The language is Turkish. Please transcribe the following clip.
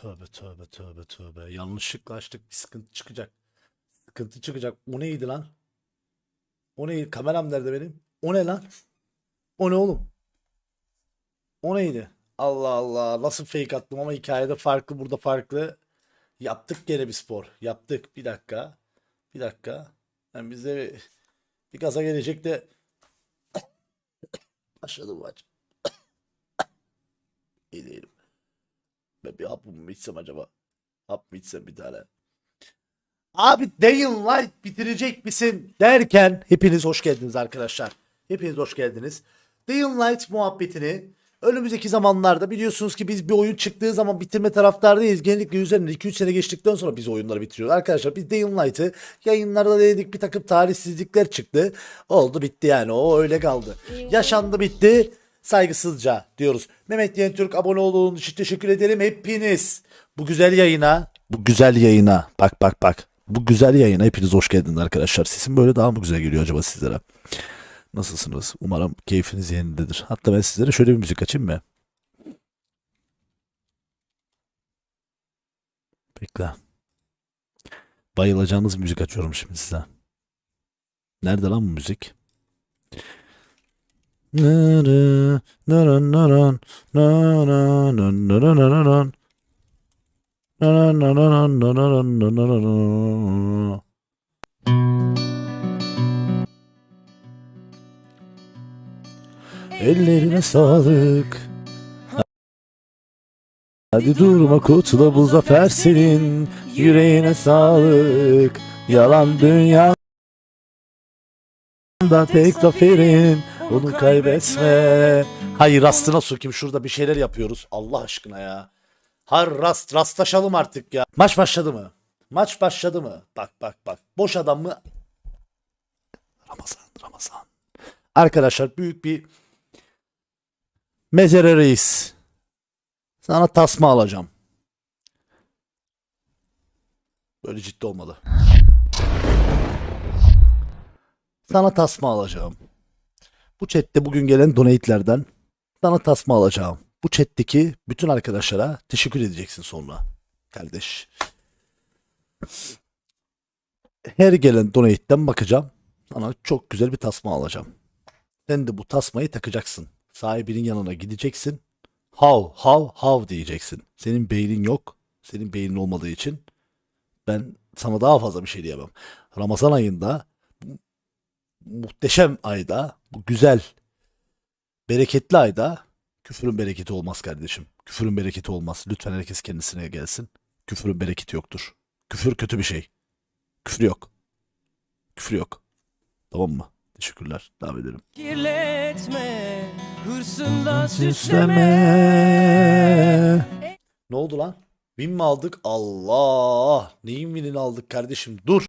tövbe tövbe tövbe tövbe. Yanlışlıkla açtık bir sıkıntı çıkacak. Sıkıntı çıkacak. O neydi lan? O neydi? Kameram nerede benim? O ne lan? O ne oğlum? O neydi? Allah Allah. Nasıl fake attım ama hikayede farklı burada farklı. Yaptık gene bir spor. Yaptık. Bir dakika. Bir dakika. Yani bize bir, bir gaza gelecek de başladı bu. Ben bir hap mı içsem acaba? Hap mı içsem bir tane? Abi Dying Light bitirecek misin derken hepiniz hoş geldiniz arkadaşlar. Hepiniz hoş geldiniz. Dying Light muhabbetini önümüzdeki zamanlarda biliyorsunuz ki biz bir oyun çıktığı zaman bitirme taraftardayız. Genellikle üzerinden 2-3 sene geçtikten sonra biz oyunları bitiriyoruz. Arkadaşlar biz Dying Light'ı yayınlarda denedik bir takım talihsizlikler çıktı. Oldu bitti yani o öyle kaldı. Yaşandı bitti saygısızca diyoruz. Mehmet Yeni Türk abone olduğunuz için teşekkür ederim hepiniz. Bu güzel yayına, bu güzel yayına bak bak bak. Bu güzel yayına hepiniz hoş geldiniz arkadaşlar. Sesim böyle daha mı güzel geliyor acaba sizlere? Nasılsınız? Umarım keyfiniz yerindedir. Hatta ben sizlere şöyle bir müzik açayım mı? Bekle. Bayılacağınız müzik açıyorum şimdi size. Nerede lan bu müzik? Ellerine sağlık. Hadi durma kutla bu zafer senin. Yüreğine sağlık. Yalan dünyada tek zaferin. Onu kaybetme. Hayır rastına sokayım şurada bir şeyler yapıyoruz. Allah aşkına ya. Har rast rastlaşalım artık ya. Maç başladı mı? Maç başladı mı? Bak bak bak. Boş adam mı? Ramazan Ramazan. Arkadaşlar büyük bir Mezere reis. Sana tasma alacağım. Böyle ciddi olmalı. Sana tasma alacağım. Bu chatte bugün gelen donate'lerden sana tasma alacağım. Bu chat'teki bütün arkadaşlara teşekkür edeceksin sonra. Kardeş. Her gelen donate'den bakacağım. Sana çok güzel bir tasma alacağım. Sen de bu tasmayı takacaksın. Sahibinin yanına gideceksin. Hav hav hav diyeceksin. Senin beynin yok. Senin beynin olmadığı için ben sana daha fazla bir şey diyemem. Ramazan ayında muhteşem ayda bu güzel bereketli ayda küfürün bereketi olmaz kardeşim. Küfürün bereketi olmaz. Lütfen herkes kendisine gelsin. Küfürün bereketi yoktur. Küfür kötü bir şey. Küfür yok. Küfür yok. Tamam mı? Teşekkürler. Devam edelim. Kirletme, hırsınla. Süsleme. Ne oldu lan? Win mi aldık? Allah! Neyin winini aldık kardeşim? Dur.